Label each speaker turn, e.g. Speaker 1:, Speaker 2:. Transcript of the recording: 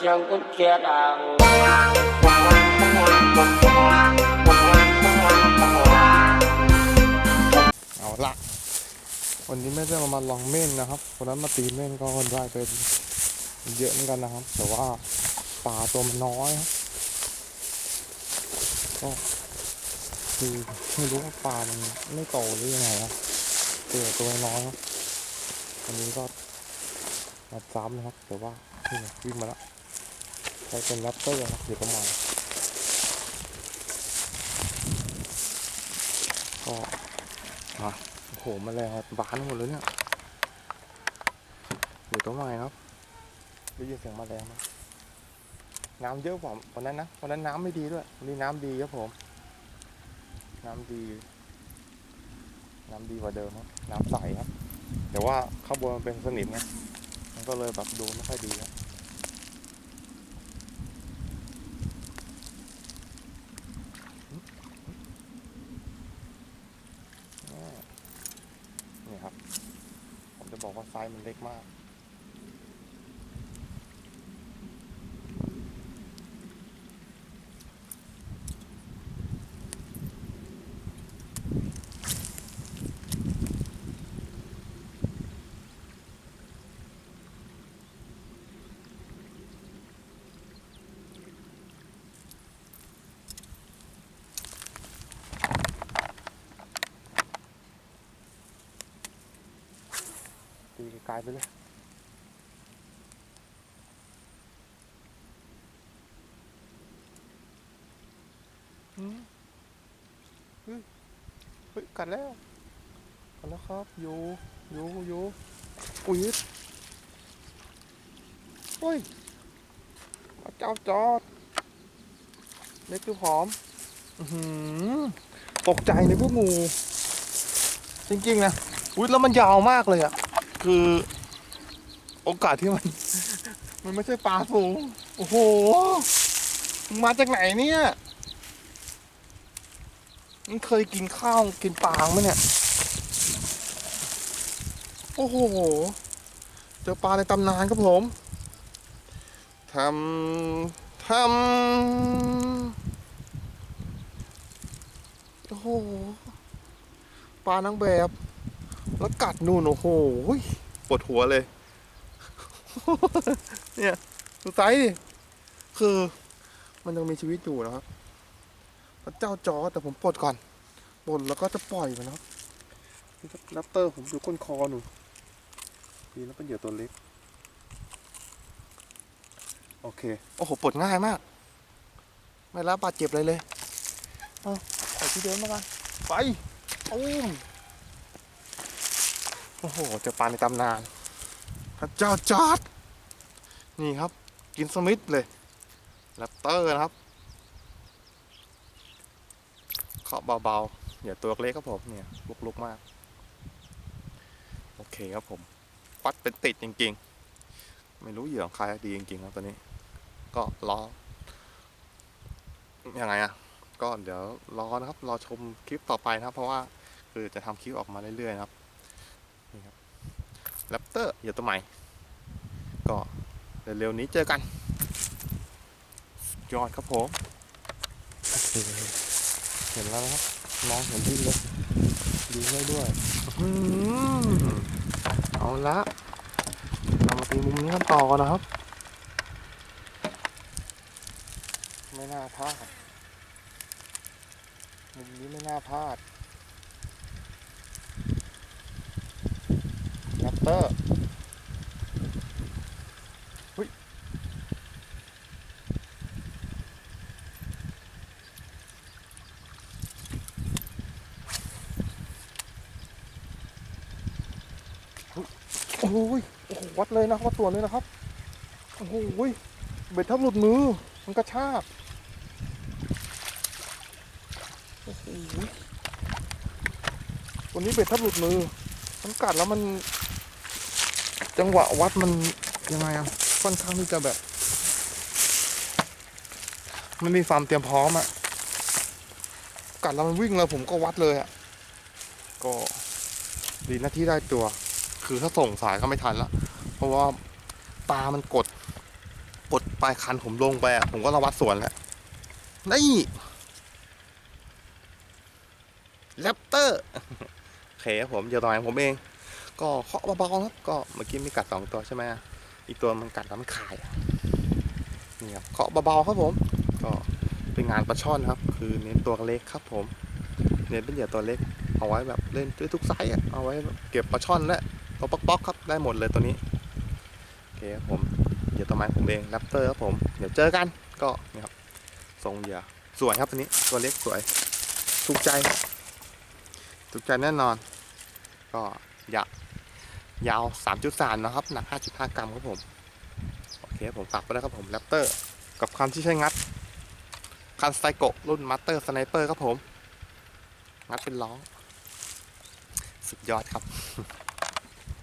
Speaker 1: เสียงกุญแจดัง
Speaker 2: เอาละวันนี้ไม่ได้มาลองเม่นนะครับวันนั้นมาตีเม่นก็ได้ไปเยอะเหมือนกันนะครับ แต่ว่าปลาตัวมันน้อยครับก็คือไม่รู้ว่าปลามันไม่โตหรือยังไงครับตัวตัวน้อยครับวันนี้ก็มาซ้ำนะครับแต่ว่านี่วิ่งมาแล้ว ใช้เป็นแรปเตอร์ครับเดี๋ยวประมาณก็มาโอ้โหแมลงแบบบานหมดเลยเนี่ยอยู่ตรงไหนครับได้ยินเสียงแมลงไหมน้ำเยอะผมวันนั้นนะวันนั้นน้ำไม่ดีด้วยวันนี้น้ำดีครับผม น้ำดี น้ำดีกว่าเดิมครับน้ำใสครับ แต่ว่าข้างบนมันเป็นสนิมไงมันก็เลยแบบดูไม่ค่อยดีครับอ่านี่ครับ ผมจะบองว่าไซส์มันเล็กมาก ตีไกลๆไปเลยอืมเฮ้ยเฮ้ยกัดแล้วกัดแล้วครับอยู่อยู่อยู่อุ้ยเฮ้ยเจ้าจอดเล็กคือผอมอือหือตกใจในพวกงู จริง ๆ นะ อุ้ยแล้วมันยาวมากเลยอะ คือโอกาสที่มัน มันไม่ใช่ปลาสูง โอ้โหมึงมาจากไหนเนี่ยมันเคยกินข้าวกินปลาไหมเนี่ย โอ้โห เจอปลาในตำนานครับผมทำทำโอ้โห ปลานางแบบ แล้วกัดนู่นโอ้โหปวดหัวเลย เนี่ยดูไซส์ดิคือ มันยังมีชีวิตอยู่นะครับพระเจ้าจอแต่ผมปลดก่อนปลดแล้วก็จะปล่อยมันนะครับนี่ครับแรปเตอร์ผมอยู่ก้นคอหนูดีแล้วเป็นเหยื่อตัวเล็ก โอเค โอ้โหปลดง่ายมาก ไม่รับบาดเจ็บเลยเลย เอาไปที่เดิมมากันไปอุ้ม โอ้โห เจอปลาในตำนาน พระเจ้าจอร์ดนี่ครับ กินสมิธเลยแรปเตอร์นะครับเคาะเบาๆอย่าตัวเล็กครับผมเนี่ยลุกๆมาก โอเคครับผม ปัดเป็นติดจริงๆ ไม่รู้เหยื่อของใครดีจริงๆครับตัวนี้ ก็รอยังไงอะก็เดี๋ยวรอนะครับ รอชมคลิปต่อไปนะครับ เพราะว่าคือจะทำคลิปออกมาเรื่อยๆนะครับ แรปเตอร์อยู่ตัวใหม่ ก็เร็วๆนี้เจอกัน ยอดครับผม เห็นแล้วนะครับมองเห็นที่เลยดีได้ด้วยอื้อหือเอาละเรามาตีมุมนี้กันต่อกันนะครับ ไม่น่าพลาด มุมนี้ไม่น่าพลาด แรปเตอร์หุ้ยโอ้โหยโอ้โหวัดเลยนะวัดตัวเลยนะครับ โอ้โหยเบ็ดทับหลุดมือ มันกระชาก โอ้โหยตัวนี้เบ็ดทับหลุดมือ มันกัดแล้วมัน จังหวะวัดมันยังไงอะค่อนข้างที่จะแบบ มันมีความเตรียมพร้อมอะกัดแล้วมันวิ่งเลยผมก็วัดเลยอะก็ดีนะที่ได้ตัว คือถ้าส่งสายก็ไม่ทันละเพราะว่าปลามันกดปลดปลายคันผมลงไปอะผมก็ระวัดสวนแล้วนี่แรปเตอร์โอเคผมเดี๋ยวต่อไปผมเอง ก็เคาะเบาๆครับก็เมื่อกี้มีกัดสองตัวใช่ไหมอีกตัวมันกัดแล้วมันคายนี่ครับเคาะเบาๆครับผม ก็เป็นงานปลาช่อนครับ คือเน้นตัวเล็กครับ ผม เน้นเป็นเหยื่อตัวเล็ก เอาไว้แบบเล่นด้วยทุกไซส์เอาไว้เก็บปลาช่อนและตัวป๊อกๆครับได้หมดเลยตัวนี้โอเคครับผมเหยื่อตัวไม้ผมเองแรปเตอร์ครับผมเดี๋ยวเจอกันก็นี่ครับทรงเหยื่อสวยครับตัวนี้ตัวเล็กสวยถูกใจถูกใจแน่นอน ก็อยะ ยาว 3.3 นะครับ หนัก 5.5 กรัมครับผม โอเคผมฝากไปแล้วครับผมแรปเตอร์ กับคันที่ใช้งัด คันสไตโกรุ่นมาสเตอร์สไนเปอร์ครับผม งัดเป็นล้อ สุดยอดครับ